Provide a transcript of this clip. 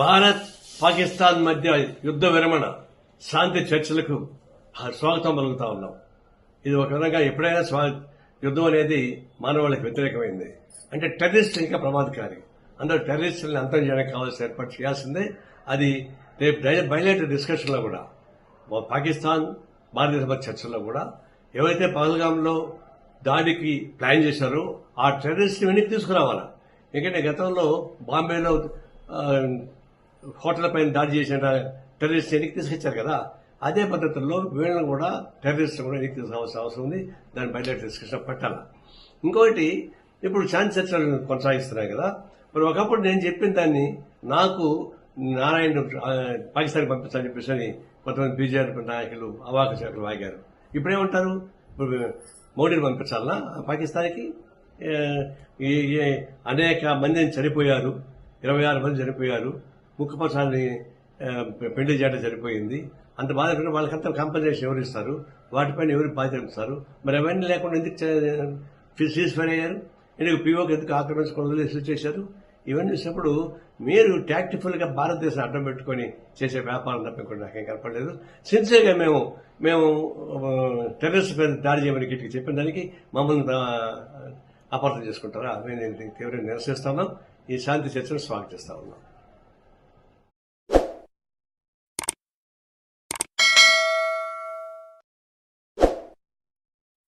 భారత్ పాకిస్తాన్ మధ్య యుద్ధ విరమణ శాంతి చర్చలకు స్వాగతం పలుకుతా ఉన్నాం. ఇది ఒక విధంగా ఎప్పుడైనా స్వా యుద్ధం అనేది మానవాళికి వ్యతిరేకమైంది. అంటే టెర్రరిస్ట్ ఇంకా ప్రమాదకారి. అందరూ టెర్రరిస్టులను అంతం చేయడానికి కావాల్సిన ఏర్పాటు చేయాల్సిందే. అది రేపు బయలేటర్ డిస్కషన్లో కూడా పాకిస్తాన్ భారతదేశ మధ్య చర్చల్లో కూడా ఎవరైతే పహల్గాంలో దాడికి ప్లాన్ చేశారో ఆ టెర్రరిస్ట్ వెనక్కి తీసుకురావాలా? ఎందుకంటే గతంలో బాంబేలో హోటల్ పైన దాడి చేసిన టెర్రరిస్ట్ వెనక్కి తీసుకొచ్చారు కదా అదే పద్ధతుల్లో వీళ్ళని కూడా టెర్రరిస్ట్ కూడా వెనక్కి తీసుకోవాల్సిన అవసరం ఉంది. దాని బయట డిస్కషన్ పెట్టాల. ఇంకొకటి ఇప్పుడు శాంతి చర్చలు కొనసాగిస్తున్నాయి కదా. మరి ఒకప్పుడు నేను చెప్పిన దాన్ని నాకు నారాయణ పాకిస్తాన్ పంపించాలని చెప్పేసి కొంతమంది బీజేపీ నాయకులు అవాక చేతులు వాగారు. ఇప్పుడేమంటారు ఇప్పుడు మోడీని పంపించాలనా? పాకిస్తాన్కి? ఈ అనేక మందిని చనిపోయారు. ఇరవై ఆరు మంది చనిపోయారు. ముక్కుపసాన్ని పెళ్ళి చేయడం జరిపోయింది అంత బాధపడిన వాళ్ళకంతా కంపెన్సేషన్ ఎవరు ఇస్తారు? వాటిపైన ఎవరు బాధ్యతారు మరి అవన్నీ లేకుండా ఎందుకు సీజ్ అయ్యారు ఎందుకు పీఓకి ఎందుకు ఆక్రమించుకొని వదిలేసి చేశారు? ఇవన్నీ చూసినప్పుడు మీరు tactful భారతదేశం అడ్డం పెట్టుకొని చేసే వ్యాపారం తప్ప ఇంకోటి నాకేం కనపడలేదు. సిన్సియర్గా మేము మేము టెర్రరిస్ట్ పైన దాడి చేయమని గిట్టికి చెప్పిన దానికి మమ్మల్ని అపార్థం చేసుకుంటారా? మేము తీవ్రంగా నిరసిస్తున్నాం ఈ శాంతి చర్చను స్వాగతిస్తా ఉన్నాం.